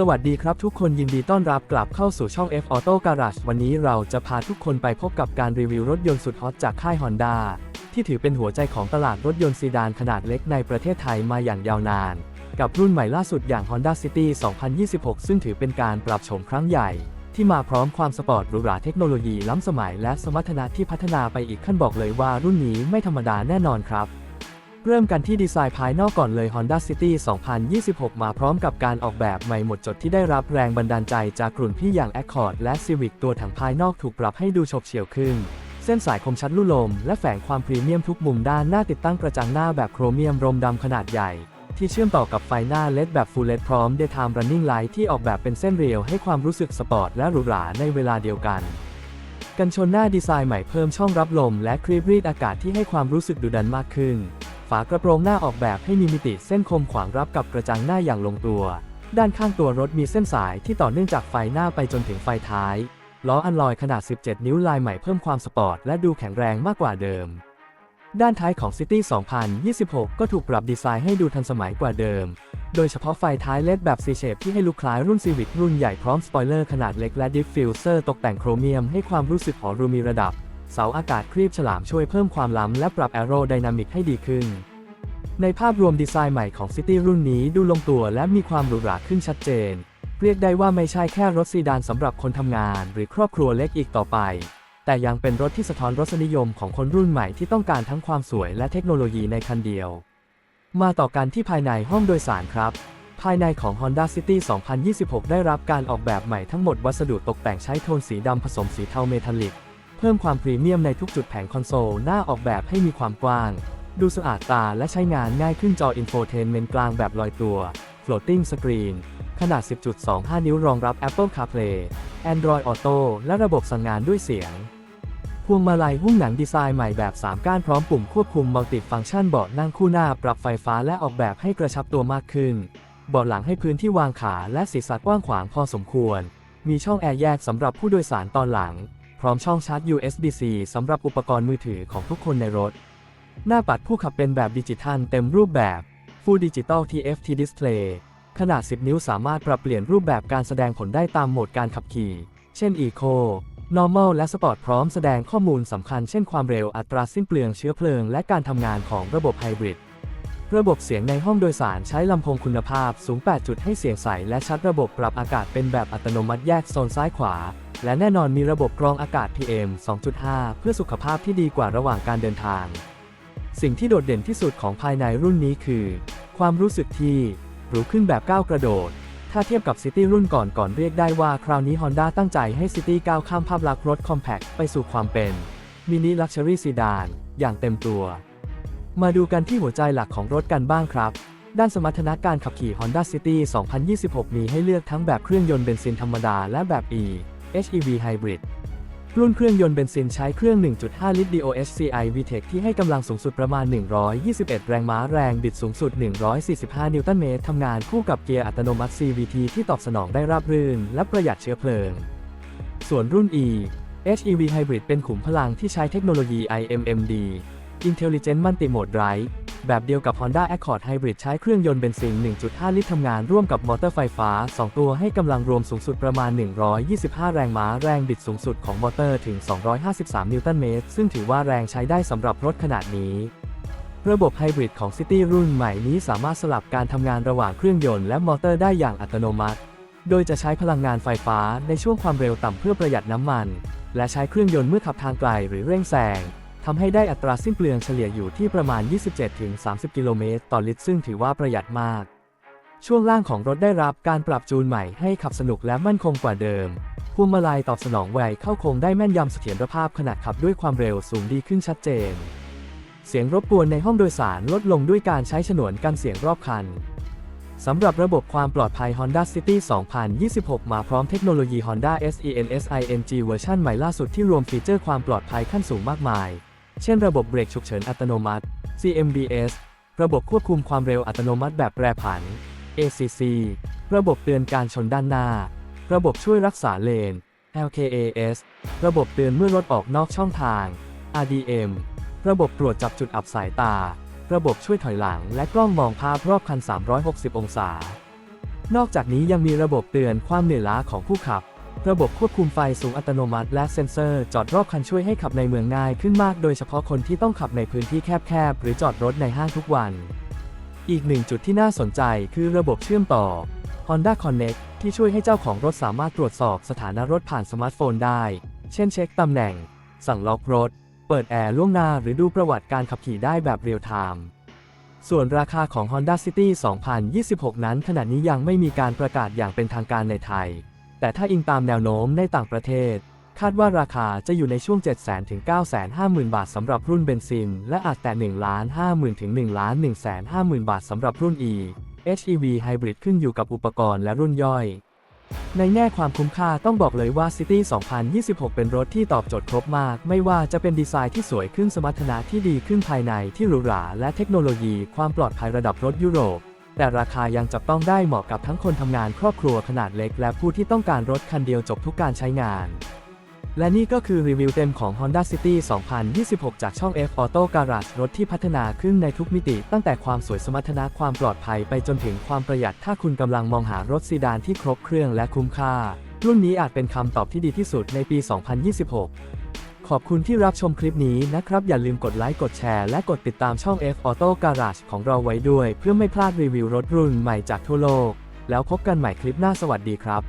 สวัสดีครับทุกคนยินดีต้อนรับกลับเข้าสู่ช่อง F Auto Garage วันนี้เราจะพาทุกคนไปพบกับการรีวิวรถยนต์สุดฮอตจากค่าย Honda ที่ถือเป็นหัวใจของตลาดรถยนต์ซีดานขนาดเล็กในประเทศไทยมาอย่างยาวนาน กับรุ่นใหม่ล่าสุดอย่าง Honda City 2026 ซึ่งถือเป็นการปรับโฉมครั้งใหญ่ ที่มาพร้อมความสปอร์ตหรูหราเทคโนโลยีล้ำสมัยและสมรรถนะที่พัฒนาไปอีกขั้นบอกเลยว่ารุ่นนี้ไม่ธรรมดาแน่นอนครับ เริ่มกันที่ดีไซน์ภายนอกก่อนเลย Honda City 2026 มาพร้อมกับการออกแบบใหม่หมดจดที่ได้รับแรงบันดาลใจจากกลุ่นพี่อย่าง Accord และ Civic ตัวถังภายนอกถูกปรับให้ดูฉบเฉี่ยวขึ้น เส้นสายคมชัดลู่ลม และแฝงความพรีเมียมทุกมุมด้านหน้าติดตั้งกระจังหน้าแบบโครเมียมรมดำขนาดใหญ่ ที่เชื่อมต่อกับไฟหน้า LED แบบ Full LED พร้อม Daytime Running Light ที่ออกแบบเป็นเส้นเรียวให้ความรู้สึกสปอร์ตและหรูหราในเวลาเดียวกันกันชนหน้าดีไซน์ใหม่เพิ่มช่องรับลม และครีบรีดอากาศที่ให้ความรู้สึกดุดันมากขึ้น ฝากระโปรงหน้าออกแบบให้มีมิติเส้นคมขวางรับกับกระจังหน้าอย่างลงตัว ด้านข้างตัวรถมีเส้นสายที่ต่อเนื่องจากไฟหน้าไปจนถึงไฟท้าย ล้ออันลอยขนาด 17 นิ้วลายใหม่เพิ่มความสปอร์ตและดูแข็งแรงมากกว่าเดิม ด้านท้ายของ City 2026 ก็ถูกปรับดีไซน์ให้ดูทันสมัยกว่าเดิม โดยเฉพาะไฟท้ายเลดแบบ C-shape ที่ให้ลุคคล้ายรุ่น Civic รุ่นใหญ่พร้อมสปอยเลอร์ขนาดเล็กและดิฟฟิวเซอร์ตกแต่งโครเมียมให้ความรู้สึกหอรูมีระดับ เสาอากาศครีบฉลามช่วยเพิ่มความล้ำและปรับแอโรไดนามิกให้ดีขึ้น ในภาพรวมดีไซน์ใหม่ของ City รุ่นนี้ดูลงตัวและมีความหรูหราขึ้นชัดเจน เรียกได้ว่าไม่ใช่แค่รถซีดานสำหรับคนทำงาน หรือครอบครัวเล็กอีกต่อไป แต่ยังเป็นรถที่สะท้อนรสนิยมของคนรุ่นใหม่ที่ต้องการทั้งความสวยและเทคโนโลยีในคันเดียว มาต่อกันที่ภายในห้องโดยสารครับภายในของ Honda City 2026 ได้รับการออกแบบใหม่ทั้งหมดวัสดุตกแต่งใช้โทนสีดำผสมสีเทาเมทัลลิก เพิ่มความพรีเมียมในทุกจุดแผงคอนโซลหน้าออกแบบให้มีความกว้าง ดูสะอาดตาและใช้งานง่ายขึ้นจออินโฟเทนเมนต์กลางแบบลอยตัว floating screen ขนาด 10.25 นิ้วรองรับ Apple CarPlay Android Auto และระบบสั่งงานด้วยเสียง พวงมาลัยหุ้มหนังดีไซน์ใหม่แบบ 3 ก้านพร้อมปุ่มควบคุมมัลติฟังก์ชันเบาะนั่งคู่หน้าปรับไฟฟ้าและออกแบบให้กระชับตัวมากขึ้นเบาะหลังให้พื้นที่วางขาและศีรษะกว้างขวางพอสมควร มีช่องแอร์แยกสำหรับผู้โดยสารตอนหลัง ร้อมช่องชาร์จ USB-C สำหรับอุปกรณ์มือถือของทุกคนในรถ หน้าปัดผู้ขับเป็นแบบดิจิทัลเต็มรูปแบบ Full Digital TFT Display ขนาด 10 นิ้วสามารถปรับเปลี่ยนรูปแบบการแสดงผลได้ตามโหมดการขับขี่ เช่น Eco Normal และ Sport พร้อมแสดงข้อมูลสำคัญเช่นความเร็วอัตราสิ้นเปลืองเชื้อเพลิง และการทำงานของระบบไฮบริด ระบบเสียงในห้องโดยสารใช้ลำโพงคุณภาพสูง 8 จุดให้เสียงใส และชัดระบบปรับอากาศเป็นแบบอัตโนมัติแยกโซนซ้ายขวา และแน่นอนมีระบบกรองอากาศ PM 2.5 เพื่อสุขภาพที่ดีกว่าระหว่างการเดินทาง สิ่งที่โดดเด่นที่สุดของภายในรุ่นนี้คือ ความรู้สึกที่หรูขึ้นแบบก้าวกระโดด ถ้าเทียบกับ City รุ่นก่อนก่อนเรียกได้ว่าคราวนี้ Honda ตั้งใจให้ City ก้าวข้ามภาพลักษณ์รถคอมแพคไปสู่ความเป็นมินิลักชัวรี่ซีดานอย่างเต็มตัว มาดูกันที่หัวใจหลักของรถกันบ้างครับ ด้านสมรรถนะการขับขี่ Honda City 2026 มีให้เลือกทั้งแบบเครื่องยนต์เบนซินธรรมดาและแบบ E HEV Hybrid รุ่นเครื่องยนต์เบนซินใช้เครื่อง 1.5 ลิตร DOHCI VTEC ที่ให้กำลังสูงสุดประมาณ 121 แรงม้าแรงบิดสูงสุด 145 นิวตันเมตรทำงานคู่กับเกียร์อัตโนมัติ CVT ที่ตอบสนองได้ราบรื่น และประหยัดเชื้อเพลิง ส่วนรุ่น E HEV Hybrid เป็นขุมพลังที่ใช้เทคโนโลยี IMMD Intelligent Multi Mode Drive แบบเดียวกับ Honda Accord Hybrid ใช้เครื่องยนต์เบนซิน 1.5 ลิตรทำงานร่วมกับมอเตอร์ไฟฟ้า 2 ตัวให้กำลังรวมสูงสุดประมาณ 125 แรงม้า แรงบิดสูงสุดของมอเตอร์ถึง 253 นิวตันเมตร ซึ่งถือว่าแรงใช้ได้สำหรับรถขนาดนี้ ระบบไฮบริดของ City รุ่นใหม่นี้สามารถสลับการทำงานระหว่างเครื่องยนต์และมอเตอร์ได้อย่างอัตโนมัติ โดยจะใช้พลังงานไฟฟ้าในช่วงความเร็วต่ำเพื่อประหยัดน้ำมัน และใช้เครื่องยนต์เมื่อขับทางไกลหรือเร่งแซง ทำให้ได้อัตราสิ้นเปลืองเฉลี่ยอยู่ที่ประมาณ 27-30 กิโลเมตรต่อลิตร ซึ่งถือว่าประหยัดมาก ช่วงล่างของรถได้รับการปรับจูนใหม่ให้ขับสนุกและมั่นคงกว่าเดิมพวงมาลัยตอบสนองไวเข้าโค้งได้แม่นยำเสถียรภาพขณะขับด้วยความเร็วสูงดีขึ้นชัดเจน เสียงรบกวนในห้องโดยสารลดลงด้วยการใช้ฉนวนกันเสียงรอบคันสำหรับระบบความปลอดภัย Honda City 2026 มาพร้อมเทคโนโลยี Honda SENSING เวอร์ชันใหม่ล่าสุดที่รวมฟีเจอร์ความปลอดภัยขั้นสูงมากมาย เช่นระบบเบรกฉุกเฉินอัตโนมัติ CMBS ระบบควบคุมความเร็วอัตโนมัติแบบแปรผัน ACC ระบบเตือนการชนด้านหน้า ระบบช่วยรักษาเลน LKAS ระบบเตือนเมื่อรถออกนอกช่องทาง RDM ระบบตรวจจับจุดอับสายตา ระบบช่วยถอยหลังและกล้องมองภาพรอบคัน 360 องศา นอกจากนี้ยังมีระบบเตือนความเหนื่อยล้าของผู้ขับ ระบบควบคุมไฟสูงอัตโนมัติ และเซ็นเซอร์จอดรอบคันช่วยให้ขับในเมืองง่ายขึ้นมาก โดยเฉพาะคนที่ต้องขับในพื้นที่แคบๆ หรือจอดรถในห้างทุกวัน อีกหนึ่งจุดที่น่าสนใจคือระบบเชื่อมต่อ Honda Connect ที่ช่วยให้เจ้าของรถสามารถตรวจสอบสถานะรถผ่านสมาร์ทโฟนได้ เช่นเช็คตำแหน่ง สั่งล็อกรถ เปิดแอร์ล่วงหน้าหรือดูประวัติการขับขี่ได้แบบเรียลไทม์ส่วนราคาของ Honda City 2026 นั้นขณะนี้ยังไม่มีการประกาศอย่างเป็นทางการในไทย แต่ถ้าอิงตามแนวโน้มในต่างประเทศ คาดว่าราคาจะอยู่ในช่วง 700,000ถึง950,000 บาทสำหรับรุ่นเบนซิน และอาจแต่ 1,50,000ถึง1,150,000 บาทสำหรับรุ่น E HEV Hybrid ขึ้นอยู่กับอุปกรณ์และรุ่นย่อย ในแง่ความคุ้มค่าต้องบอกเลยว่า City 2026 เป็นรถที่ตอบโจทย์ครบมาก ไม่ว่าจะเป็นดีไซน์ที่สวยขึ้นสมรรถนะที่ดีขึ้นภายในที่หรูหรา และเทคโนโลยีความปลอดภัยระดับรถยุโรป แต่ราคายังจับต้องได้เหมาะกับทั้งคนทำงานครอบครัวขนาดเล็ก และผู้ที่ต้องการรถคันเดียวจบทุกการใช้งาน และนี่ก็คือรีวิวเต็มของ Honda City 2026 จากช่อง F Auto Garage รถที่พัฒนาขึ้นในทุกมิติ ตั้งแต่ความสวยสมรรถนะความปลอดภัยไปจนถึงความประหยัดถ้าคุณกำลังมองหารถซีดานที่ครบเครื่องและคุ้มค่า รุ่นนี้อาจเป็นคำตอบที่ดีที่สุดในปี 2026 ขอบคุณที่รับชมคลิปนี้นะครับ อย่าลืมกดไลค์ กดแชร์ และกดติดตามช่อง F Auto Garage ของเราไว้ด้วย เพื่อไม่พลาดรีวิวรถรุ่นใหม่จากทั่วโลก แล้วพบกันใหม่คลิปหน้าสวัสดีครับ